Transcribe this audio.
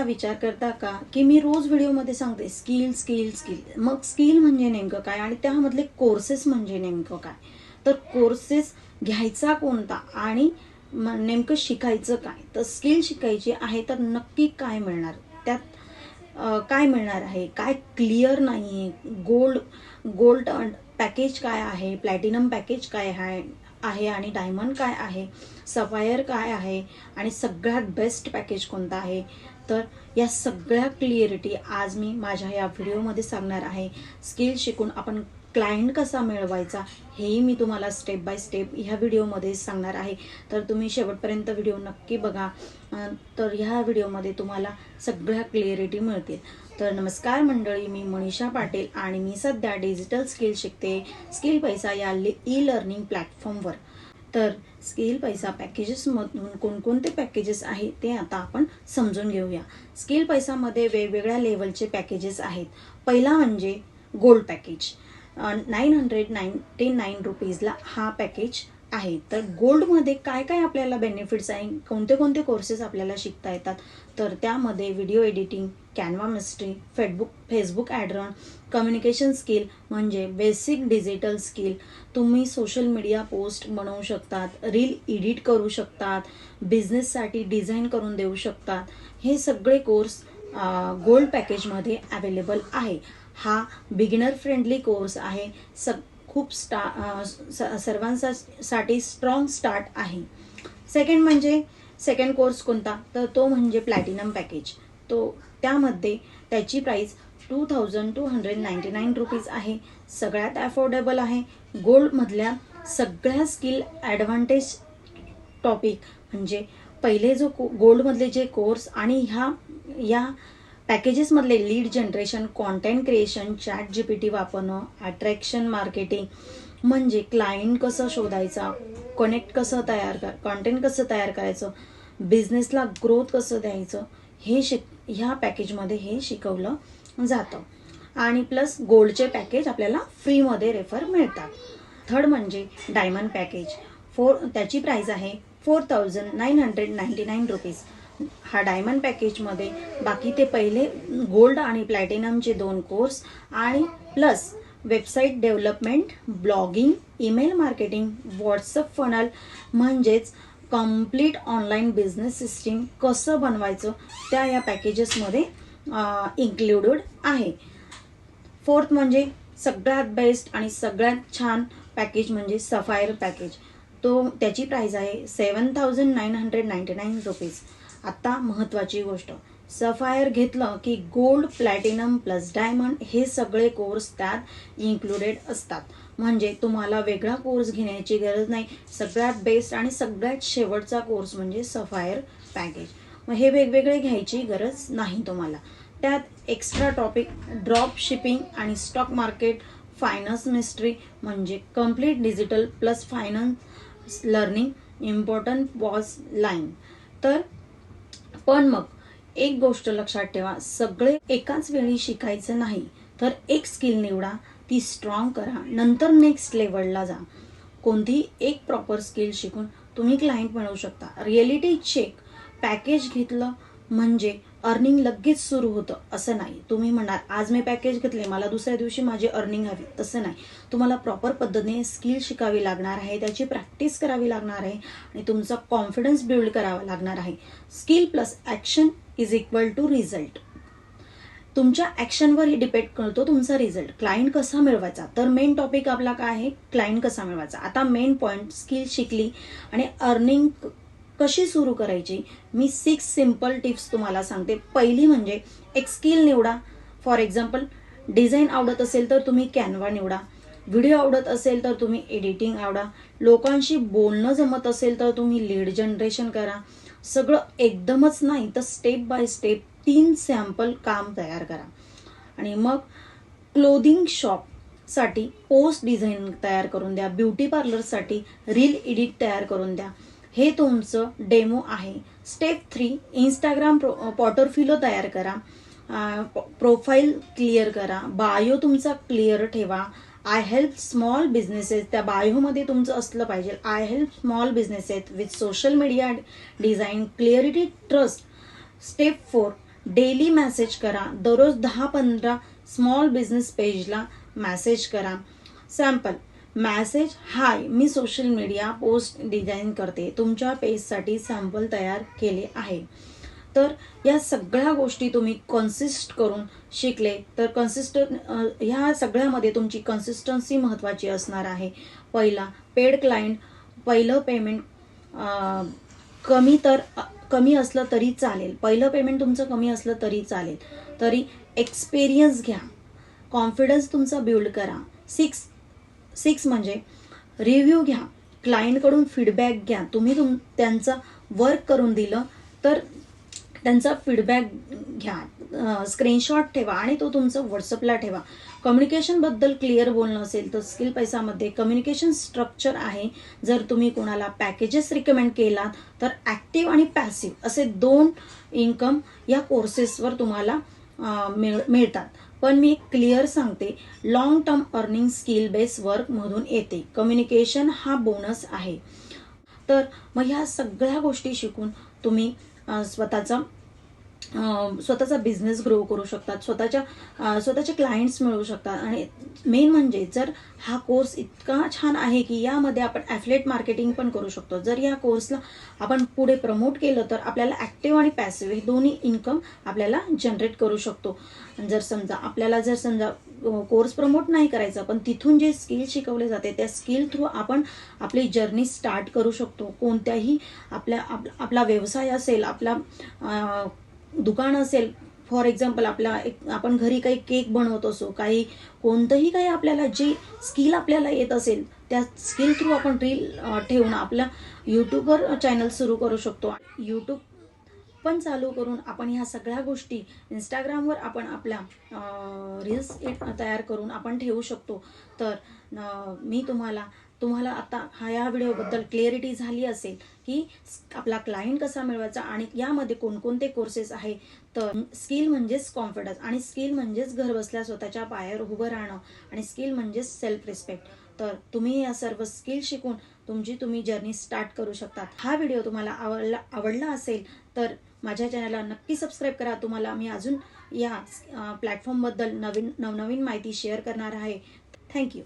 असा विचार करता का की मी रोज व्हिडिओमध्ये सांगते स्किल स्किल स्किल. मग स्किल म्हणजे नेमकं काय आणि त्यामधले कोर्सेस म्हणजे नेमकं काय? तर कोर्सेस घ्यायचा कोणता आणि नेमकं शिकायचं काय? तर स्किल शिकायची आहे तर नक्की काय मिळणार? त्यात काय मिळणार आहे? काय क्लिअर नाही आहे गोल्ड गोल्ड पॅकेज काय आहे? प्लॅटिनम पॅकेज काय आहे आहे आणि डायमंड काय आहे? सफायर काय आहे? आणि सगळ्यात बेस्ट पॅकेज कोणता आहे? तर या सगळ्या क्लिअरिटी आज मी माझ्या या व्हिडिओमध्ये सांगणार आहे. स्किल शिकून आपण क्लायंट कसा मिळवायचा हेही मी तुम्हाला स्टेप बाय स्टेप ह्या व्हिडिओमध्ये सांगणार आहे. तर तुम्ही शेवटपर्यंत व्हिडिओ नक्की बघा. तर ह्या व्हिडिओमध्ये तुम्हाला सगळ्या क्लिअरिटी मिळतील. तर नमस्कार मंडळी मी मनीषा पाटील आणि मी सध्या डिजिटल स्किल शिकते. स्किल पैसा या ई लर्निंग प्लॅटफॉर्मवर तर स्किल पैसा पॅकेजेसमधून कोणकोणते पॅकेजेस आहे ते आता आपण समजून घेऊया. स्किल पैसामध्ये वेगवेगळ्या लेवलचे पॅकेजेस आहेत. पहिला म्हणजे gold package nine hundred ninety nine रुपीजला हा पॅकेज आहे तर गोल्डमध्ये काय काय आपल्याला बेनिफिट्स आहे? कोणते कोणते कोर्सेस आपल्याला शिकता येतात? तर त्यामध्ये video editing Canva mastery Facebook Facebook ॲडरॉन communication skill म्हणजे बेसिक डिजिटल स्किल तुम्ही सोशल मीडिया पोस्ट बनवू शकतात रील एडिट करू शकतात बिझनेससाठी डिझाईन करून देऊ शकतात. हे सगळे कोर्स गोल्ड पॅकेजमध्ये अवेलेबल आहे. हा बिगिनर फ्रेंडली कोर्स आहे. सग खूप स्टा सर्वांसाठी स्ट्रॉंग स्टार्ट आहे. सेकंड म्हणजे सेकंड कोर्स कोणता? तर तो म्हणजे प्लॅटिनम पॅकेज तो त्यामध्ये त्याची price two thousand two hundred ninety nine rupees आहे. सगळ्यात अफोर्डेबल आहे. गोल्डमधल्या सगळ्या स्किल ॲडव्हान्टेज टॉपिक म्हणजे पहिले जो को गोल्डमधले जे कोर्स आणि ह्या या पॅकेजेसमधले lead generation content creation chat G P T वापरणं अट्रॅक्शन मार्केटिंग म्हणजे क्लायंट कसं शोधायचा कनेक्ट कसं तयार कर कॉन्टेंट कसं तयार करायचं बिझनेसला ग्रोथ कसं द्यायचं हे शिक ह्या पॅकेजमध्ये हे शिकवलं जातं. आणि प्लस गोल्डचे पॅकेज आपल्याला फ्रीमध्ये रेफर मिळतात. थर्ड म्हणजे डायमंड पॅकेज फोर त्याची प्राईस आहे four thousand nine hundred ninety nine rupees हा डायमंड पॅकेजमध्ये बाकी ते पहिले गोल्ड आणि प्लॅटिनमचे दोन कोर्स आणि plus website development blogging email marketing WhatsApp funnel म्हणजेच कंप्लीट ऑनलाईन बिझनेस सिस्टीम कसं बनवायचं त्या या पॅकेजेसमध्ये इन्क्लुडेड आहे. फोर्थ म्हणजे सगळ्यात बेस्ट आणि सगळ्यात छान पॅकेज म्हणजे सफायर पॅकेज. तो त्याची प्राईस आहे seven thousand nine hundred ninety nine rupees आत्ता महत्त्वाची गोष्ट. सफायर घेतलं की गोल्ड प्लॅटिनम प्लस डायमंड हे सगळे कोर्स त्यात इन्क्लुडेड असतात. म्हणजे तुम्हाला वेगळा कोर्स घेण्याची गरज नाही. सगळ्यात बेस्ट आणि सगळ्यात शेवटचा कोर्स म्हणजे सफायर पॅकेज मग हे वेगवेगळे घ्यायची गरज नाही तुम्हाला. त्यात एक्स्ट्रा टॉपिक ड्रॉप शिपिंग आणि स्टॉक मार्केट फायनान्स मिस्ट्री म्हणजे complete digital plus finance learning important was line तर पण मग एक गोष्ट लक्षात ठेवा सगळे एकाच वेळी शिकायचं नाही तर एक स्किल निवडा ती स्ट्रॉंग करा नंतर नेक्स्ट लेवलला जा. कोणतीही एक प्रॉपर स्किल शिकून तुम्ही क्लायंट मिळवू शकता. रिअलिटी चेक पॅकेज घेतलं म्हणजे अर्निंग लगेच सुरू होतं असं नाही. तुम्ही म्हणाल आज मी पॅकेज घेतले मला दुसऱ्या दिवशी माझी अर्निंग हवी. तसं नाही. तुम्हाला प्रॉपर पद्धतीने स्किल शिकावी लागणार आहे त्याची प्रॅक्टिस करावी लागणार आहे आणि तुमचा कॉन्फिडन्स बिल्ड करावा लागणार आहे. Skill plus action is equal to result तुमच्या ॲक्शनवर डिपेंड करतो तुमचा रिझल्ट क्लायंट कसा मिळवायचा? तर मेन टॉपिक आपला काय आहे? क्लायंट कसा मिळवायचा? आता मेन पॉईंट स्किल शिकली आणि अर्निंग कशी सुरू करायची? मी सिक्स सिंपल टिप्स तुम्हाला सांगते. पहिली म्हणजे एक स्किल निवडा. फॉर एक्झाम्पल डिझाईन आवडत असेल तर तुम्ही कॅनवा निवडा. व्हिडिओ आवडत असेल तर तुम्ही एडिटिंग आवडा. लोकांशी बोलणं जमत असेल तर तुम्ही लीड जनरेशन करा. सगळं एकदमच नाही तर स्टेप बाय स्टेप तीन सॅम्पल काम तयार करा. आणि मग क्लोदिंग शॉपसाठी पोस्ट डिझाईन तयार करून द्या. ब्युटी पार्लरसाठी रील एडिट तयार करून द्या. हे तुमचं डेमो आहे. Step three Instagram pro portfolio तयार करा. प्रोफाईल क्लिअर करा. बायो तुमचा क्लिअर ठेवा. आय हेल्प स्मॉल बिझनेसेस त्या बायोमध्ये तुमचं असलं पाहिजे. I help small businesses with social media design clarity trust step four daily message करा. दररोज दहा पंधरा स्मॉल बिझनेस पेजला मॅसेज करा. सॅम्पल मॅसेज हाय मी सोशल मीडिया पोस्ट डिझाईन करते. तुमच्या पेजसाठी सॅम्पल तयार केले आहे. तर या सगळ्या गोष्टी तुम्ही कन्सिस्ट करून शिकले. तर कन्सिस्ट ह्या सगळ्यामध्ये तुमची कन्सिस्टन्सी महत्त्वाची असणार आहे. पहिला पेड क्लायंट पहिलं पेमेंट कमी तर कमी असलं तरी चालेल. पहिलं पेमेंट तुमचं कमी असलं तरी चालेल. तरी एक्सपिरियन्स घ्या. कॉन्फिडन्स तुमचा बिल्ड करा. सिक्स सिक्स म्हणजे रिव्ह्यू घ्या. क्लायंटकडून फीडबॅक घ्या. तुम्ही तुम त्यांचं वर्क करून दिलं तर त्यांचा फीडबॅक घ्या. स्क्रीनशॉट ठेवा आणि तो तुमचं व्हॉट्सअपला ठेवा. कम्युनिकेशनबद्दल क्लिअर बोलणं असेल तर स्किल पैसामध्ये कम्युनिकेशन स्ट्रक्चर आहे. जर तुम्ही कोणाला पॅकेजेस रिकमेंड केलात तर ॲक्टिव्ह आणि पॅसिव्ह असे दोन इन्कम या कोर्सेसवर तुम्हाला मिळ मिळतात. पण मी क्लिअर सांगते long term earning skill base वर्कमधून येते. कम्युनिकेशन हा बोनस आहे. तर मग ह्या सगळ्या गोष्टी शिकून तुम्ही स्वतःचा स्वतःचा बिझनेस ग्रो करू शकतात स्वतःच्या स्वतःचे क्लायंट्स मिळवू शकतात. आणि मेन म्हणजे जर हा कोर्स इतका छान आहे की यामध्ये आपण ॲफलेट मार्केटिंग पण करू शकतो. जर या कोर्सला आपण पुढे प्रमोट केलं तर आपल्याला ॲक्टिव्ह आणि पॅसिव्ह हे दोन्ही इन्कम आपल्याला जनरेट करू शकतो. जर समजा आपल्याला जर समजा कोर्स प्रमोट नाही करायचा पण तिथून जे स्किल शिकवले जाते त्या स्किल थ्रू आपण आपली जर्नी स्टार्ट करू शकतो. कोणत्याही आपल्या आप, आपला व्यवसाय असेल आपला दुकान असेल फॉर एक्झाम्पल आपला एक आपण घरी काही केक बनवत असो काही कोणतंही काही आपल्याला जी स्किल आपल्याला येत असेल त्या स्किल थ्रू आपण रील ठेवून आपला यूट्यूबवर चॅनल सुरू करू शकतो. यूट्यूब पण चालू करून आपण ह्या सगळ्या गोष्टी इंस्टाग्रामवर आपण आपल्या रील्स तयार करून आपण ठेवू शकतो. तर मी तुम्हाला तुम्हाला आता हा या व्हिडिओबद्दल क्लिअरिटी झाली असेल की आपला क्लायंट कसा मिळवायचा आणि यामध्ये कोणकोणते कोर्सेस आहे तर स्किल म्हणजेच कॉन्फिडन्स आणि स्किल म्हणजेच घर बसल्या स्वतःच्या पायावर उभं राहणं आणि स्किल म्हणजेच सेल्फ रिस्पेक्ट तर तुम्ही या सर्व स्किल शिकून तुमची तुम्ही जर्नी स्टार्ट करू शकता. हा व्हिडिओ तुम्हाला आवडला आवडला असेल तर माझ्या चॅनलला नक्की सबस्क्राईब करा. तुम्हाला मी अजून या प्लॅटफॉर्मबद्दल नवीन नवनवीन माहिती शेअर करणार आहे. थँक्यू